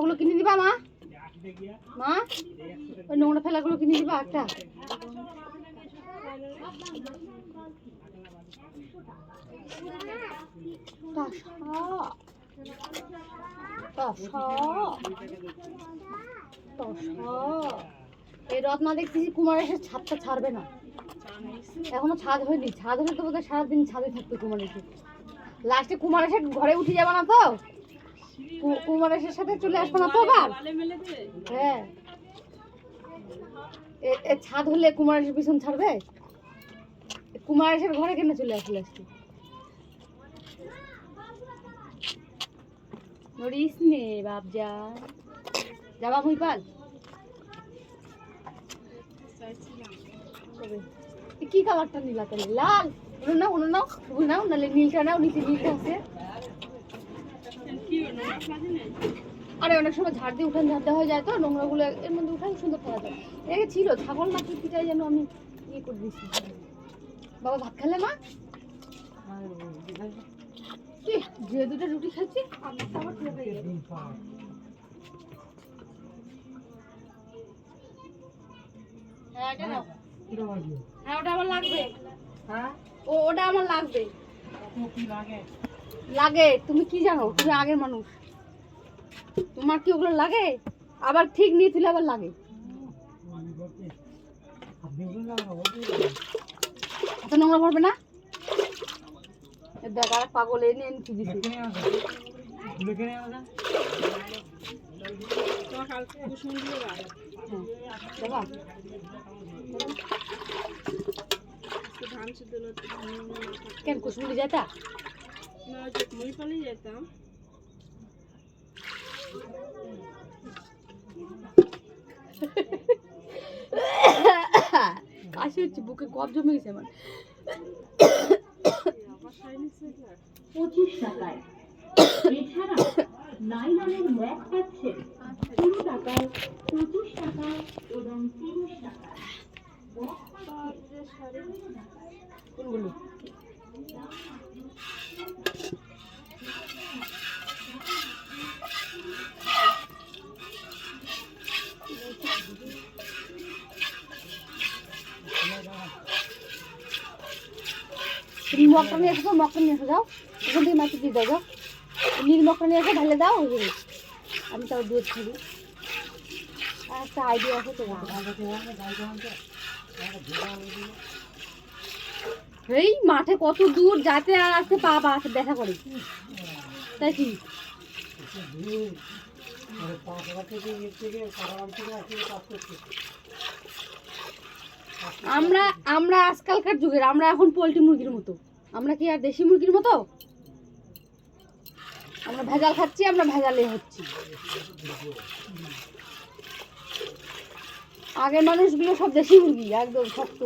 ওগুলো কিনে দিবা মা। মা, ওই নোংরা ফেলাগুলো কিনে দিবা একটা। এই রত্না দেখতেছি কুমার এসে ছাদটা ছাড়বে না। এখনও ছাদ হয়নি, ছাদ হলে তো সারাদিন ছাদে থাকতো কুমার এসে। লাস্টে কুমার এসে ঘরে উঠে যাবে না তো? কু- কুমার এসে সাথে চলে আসবে না তো আবার হ্যাঁ। এ- ছাদ হলে কুমার এসে পিছন ছাড়বে? এ কুমার এসে ঘরে কেন চলে আসলে আজকে? নড়িস নে যাবা মুইপাল কবে? এ কি কালারটা নিলা তাহলে? লাল। নাও ওনো নাও। নাও নাহলে নীলটা নাও নিচে নীলটা আছে। আরে অনেক সময় ঝাড় দিয়ে উঠান ঝাড় দেওয়া হয়ে যায় তো নোংরাগুলো এর মধ্যে উঠান সুন্দর করা যায়। এর ছিল ছাগল নাকি পিটাই যেন আমি ইয়ে করে দিয়েছি। বাবা ভাত খেলে মা? কি যে দুটো রুটি খাচ্ছি আমি তো। হ্যাঁ এটা নাও। হ্যাঁ ওটা আমার লাগবে। ও ওটা আমার লাগবে। লাগে? তুমি কি জানো? তুমি আগের মানুষ। তোমার কি ওগুলো লাগে? আবার ঠিক নিয়ে তুলে আবার লাগে। এত নোংরা পড়বে না? দেখ আর পাগল এনে এনে কি দিছে? কেন কুসুমুড়ি যেতা কাশি হচ্ছে, বুকে কফ জমে গেছে আমার। পঁচিশ টাকায়। এছাড়া নাইলনের মগ পাচ্ছেন কুড়ি টাকায়, পঁচিশ টাকায় এবং তিরিশ টাকায়। তুমি নিয়ে এসো মকটা নিয়ে এসো যাও। ওখান থেকে মাটি দিয়ে দাও, যাও। নীল মকটা নিয়ে এসো ঢালে দাও, ওই আমি তাও দুধ খাব আর একটা আইডিয়া আছে তো এই মাঠে কত দূর যাতে আর আসতে পা পা আসতে দেখা করে। তাই কি? আমরা আমরা আজকালকার যুগের, আমরা এখন পোলট্রি মুরগির মতো। আমরা কি আর দেশি মুরগির মতো? আমরা ভেজাল খাচ্ছি, আমরা ভেজালে হচ্ছি। আগের মানুষগুলো সব দেশি মুরগি, একদম শক্ত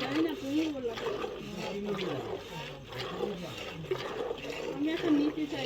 জানি না তুমি বললা আমি এখন নিতে চাই এগুলা সব। আমার ভাগে যেদিন থাকে না সেদিন দা-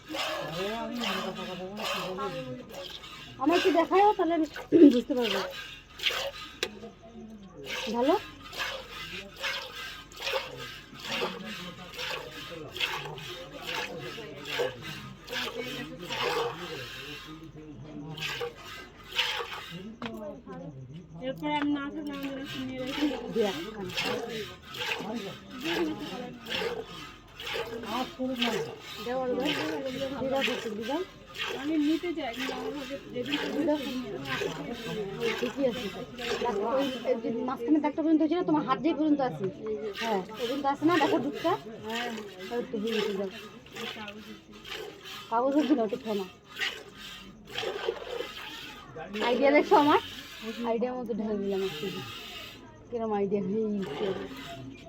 আমার কি দেখায় তাহলে আমি বুঝতে পারব। ভালো? এরপর আমি না থাকলে আমাদের একটু রেখে দেবো। দিয়া দেওয়ার দিদা দিচ্ছে দিদা তোমার হাত যেই পর্যন্ত আছে হ্যাঁ পর্যন্ত আছে না দেখো দুধটা হ্যাঁ একটু গেছে যাও কাগজ দিল ওটা আইডিয়া দেখছ আমার আইডিয়া মতো ঢেলে দিলাম কিরম আইডিয়া হয়ে গেছে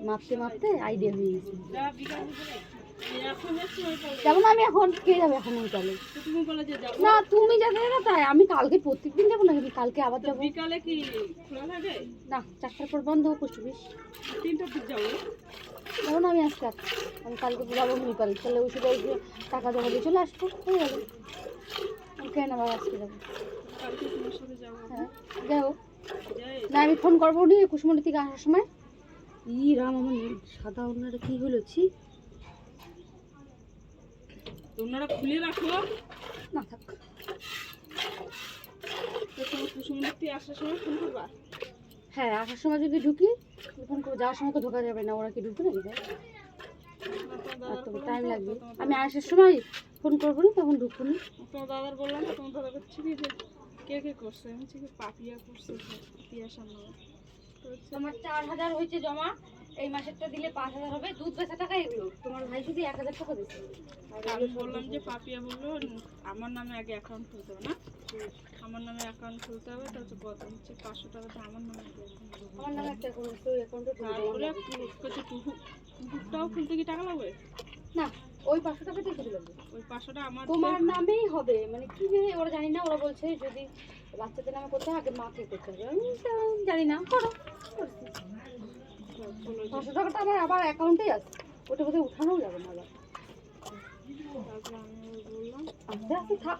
মাপতে মাপতে আইডিয়া হয়ে গেছে। কলেজে। যেমন আমি এখন কে যাবে এখন ওই তুমি কলেজে যাব না তুমি যাবে না তাই আমি কালকে প্রত্যেকদিন যাব না কিন্তু কালকে আবার যাব? বিকালে কি খোলা থাকে? না চারটার পর বন্ধ পোস্ট অফিস তিনটার দিক যাব। যেমন আমি আজকে আমি কালকে যাব মনে করি তাহলে ওষুধ টাকা জমা দিয়ে চলে আসব হয়ে যাবে। আমি কেন আবার আজকে যাব। যাব হ্যাঁ যাই। না আমি ফোন করব নি কুসমন্ডি থেকে আসার সময়। ই রাম আমার সাদা ওনারা কি হলো ছি? তোমরা খুলে রাখো। না থাক। তোমার আসার সময় ফোন করবা? হ্যাঁ আসার সময় যদি ঢুকি ফোন করব। যাওয়ার সময় তো ঢোকা যাবে না ওরা কি ঢুকবে নাকি? আর তো টাইম লাগবে আমি আসার সময় ফোন করব না তখন ঢুকবো না। তোমার দাদার বললাম তোমার দাদা করছে কি যে কে কে করছে? আমি কি পাপিয়া করছে পাপিয়া সামনে তোমার চার হাজার হয়েছে জমা। এই মাসেরটা দিলে পাঁচ হাজার হবে দুধ বেচা টাকা এগুলো। তোমার ভাই শুধু এক হাজার টাকা দিচ্ছে আমি বললাম যে পাপিয়া বলল আমার নামে আগে অ্যাকাউন্ট খুলতে হবে না? আমার নামে অ্যাকাউন্ট খুলতে হবে তো হচ্ছে কত হচ্ছে পাঁচশো টাকাটা আমার নামে। আমার নামে একটা অ্যাকাউন্ট আছে ওই অ্যাকাউন্টে তারপরে টুহুক টুহুকটাও খুলতে কি টাকা লাগবে? না ওই পাঁচশো টাকা দিয়ে দিলাম ওই পাঁচশোটা আমার তোমার নামেই হবে। মানে কি যে ওরা জানি না ওরা বলছে যদি বাচ্চাদের নামে করতে হয় আগে মাকে করতে হবে। আমি জানি না করো। করছি। পাঁচশো টাকাটা আমার আবার অ্যাকাউন্টেই আছে। ওটা বোধহয় উঠানোও যাবে না আবার। ওই বললাম আস্তে আস্তে থাক।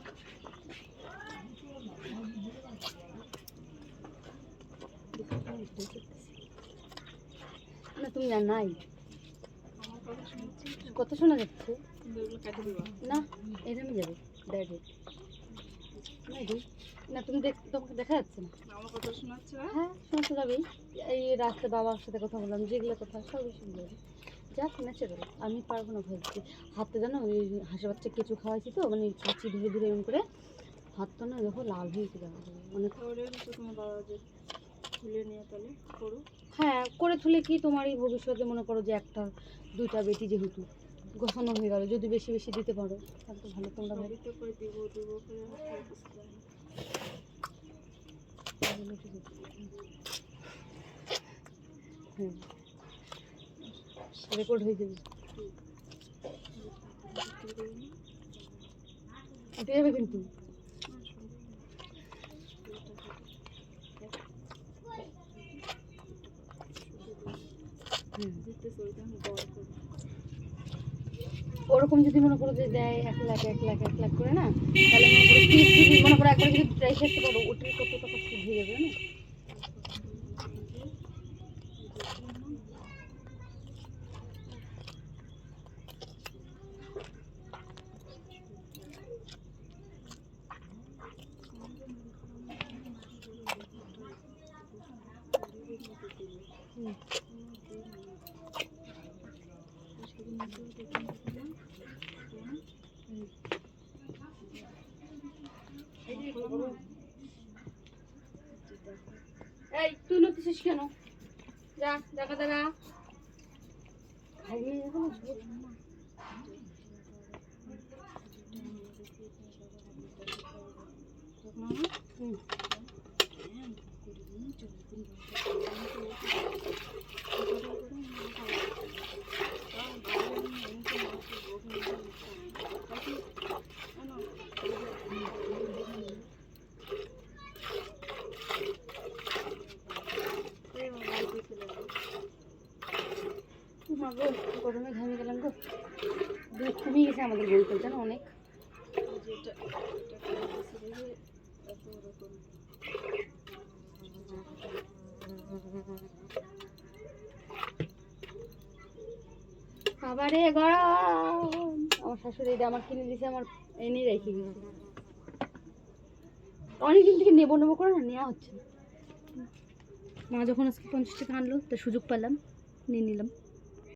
না, তুমি আর নাই। কত শোনা যাচ্ছে? না এখানে যাবে ডাইরেক্ট না। না তুমি দেখ তোমাকে দেখা যাচ্ছে না। আমার কথা শোনাচ্ছে হ্যাঁ? শোনা তো যাবেই এই রাস্তায় বাবার সাথে কথা বললাম যেগুলো কথা সবই শুনতে হবে যাক ন্যাচারাল আমি পারব না ভাবছি হাতে জানো ওই হাঁসের বাচ্চা কেঁচু খাওয়াইছি তো মানে কাচি ধীরে ধীরে এরকম করে। হাতটা না দেখো লাল হয়ে গেছে মানে তোমার দাদা যে নিয়ে তাহলে করো। হ্যাঁ করে তুলে কি তোমার এই ভবিষ্যতে মনে করো যে একটা দুইটা বেটি যেহেতু গোছানো হয়ে গেল যদি বেশি বেশি দিতে পারো তাহলে তো ভালো তোমরা রেকর্ড হয়ে যাবে। উঠে যাবে কিন্তু। ওরকম যদি মনে করো যে দেয় এক লাখ এক লাখ এক লাখ করে না, তাহলে মনে করো তিরিশ যদি মনে করো একবার যদি ট্রাই করতে পারো ওটার কত টাকা হয়ে যাবে না হুম। হুম। এই তুই নড়তেছিস কেন যা দেখা দেখা খাইয়ে এখন হুম গো গরমে ঘামে গেলাম গো। দুধ কমিয়ে গেছে আমাদের বই জানো অনেক। খাবারে গরম। আমার শাশুড়ি এটা আমার কিনে দিয়েছে, আমার এনে রেখে গেছে অনেকদিন থেকে নেব নেব করে না, নেওয়া হচ্ছে না। মা যখন আজকে পঞ্চাশ টাকা আনলো তো সুযোগ পেলাম, নিয়ে নিলাম।